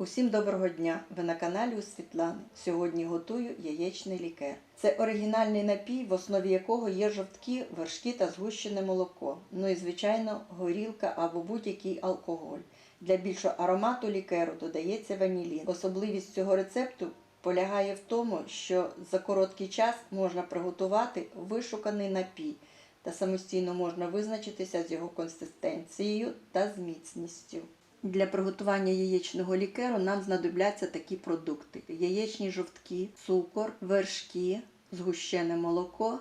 Усім доброго дня! Ви на каналі у Світлани. Сьогодні готую яєчний лікер. Це оригінальний напій, в основі якого є жовтки, вершки та згущене молоко. Ну і звичайно, горілка або будь-який алкоголь. Для більшого аромату лікеру додається ванілін. Особливість цього рецепту полягає в тому, що за короткий час можна приготувати вишуканий напій та самостійно можна визначитися з його консистенцією та з міцністю. Для приготування яєчного лікеру нам знадобляться такі продукти: яєчні жовтки, цукор, вершки, згущене молоко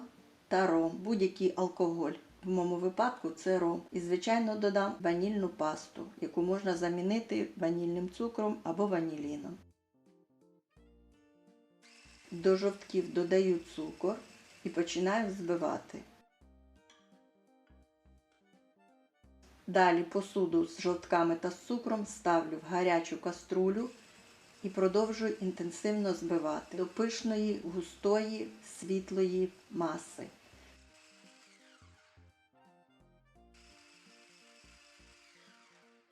та ром, будь-який алкоголь. В моєму випадку це ром. І, звичайно, додам ванільну пасту, яку можна замінити ванільним цукром або ваніліном. До жовтків додаю цукор і починаю взбивати. Далі посуду з жовтками та з цукром ставлю в гарячу каструлю і продовжую інтенсивно збивати до пишної, густої, світлої маси.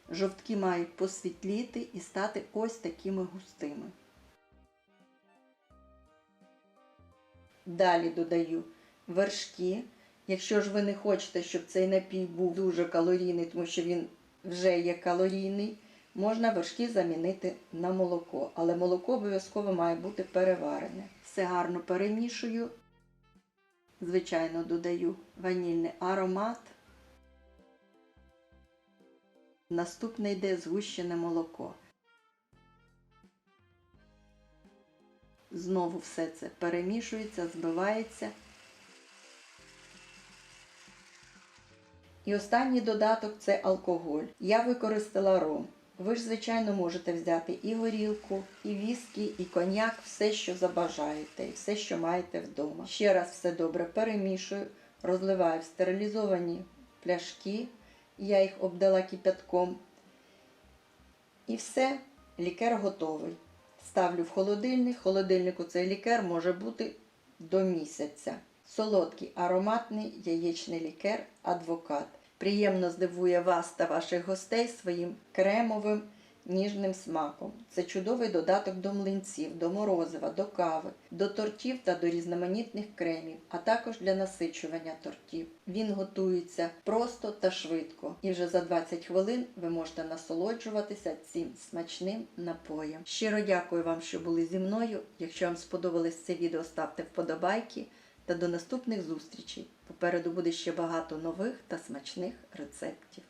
Жовтки мають посвітліти і стати ось такими густими. Далі додаю вершки. Якщо ж ви не хочете, щоб цей напій був дуже калорійний, тому що він вже є калорійний, можна вершки замінити на молоко. Але молоко обов'язково має бути переварене. Все гарно перемішую. Звичайно, додаю ванільний аромат. Наступне йде згущене молоко. Знову все це перемішується, збивається. І останній додаток це алкоголь. Я використала ром. Ви ж, звичайно, можете взяти і горілку, і віскі, і коньяк, все, що забажаєте, і все, що маєте вдома. Ще раз все добре перемішую, розливаю в стерилізовані пляшки, я їх обдала кипятком. І все, лікер готовий. Ставлю в холодильник. Холодильнику цей лікер може бути до місяця. Солодкий ароматний яєчний лікер адвокат. Приємно здивує вас та ваших гостей своїм кремовим ніжним смаком. Це чудовий додаток до млинців, до морозива, до кави, до тортів та до різноманітних кремів, а також для насичування тортів. Він готується просто та швидко, і вже за 20 хвилин ви можете насолоджуватися цим смачним напоєм. Щиро дякую вам, що були зі мною. Якщо вам сподобалось це відео, ставте вподобайки та до наступних зустрічей. Попереду буде ще багато нових та смачних рецептів.